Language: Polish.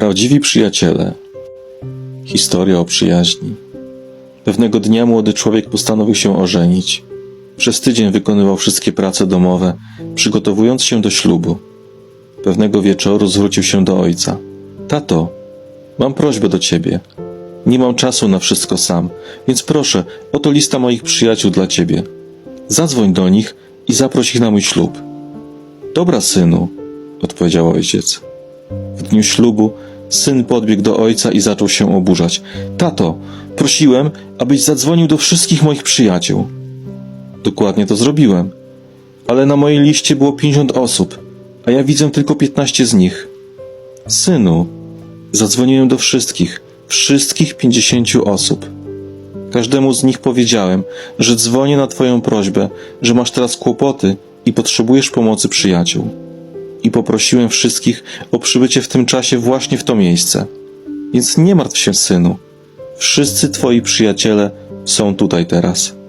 Prawdziwi przyjaciele. Historia o przyjaźni. Pewnego dnia młody człowiek postanowił się ożenić. Przez tydzień wykonywał wszystkie prace domowe, przygotowując się do ślubu. Pewnego wieczoru zwrócił się do ojca. Tato, mam prośbę do ciebie. Nie mam czasu na wszystko sam, więc proszę, oto lista moich przyjaciół dla ciebie. Zadzwoń do nich i zaproś ich na mój ślub. Dobra, synu, odpowiedział ojciec. W dniu ślubu syn podbiegł do ojca i zaczął się oburzać. Tato, prosiłem, abyś zadzwonił do wszystkich moich przyjaciół. Dokładnie to zrobiłem. Ale na mojej liście było 50 osób, a ja widzę tylko 15 z nich. Synu, zadzwoniłem do wszystkich, wszystkich 50 osób. Każdemu z nich powiedziałem, że dzwonię na Twoją prośbę, że masz teraz kłopoty i potrzebujesz pomocy przyjaciół. I poprosiłem wszystkich o przybycie w tym czasie właśnie w to miejsce. Więc nie martw się, synu. Wszyscy Twoi przyjaciele są tutaj teraz.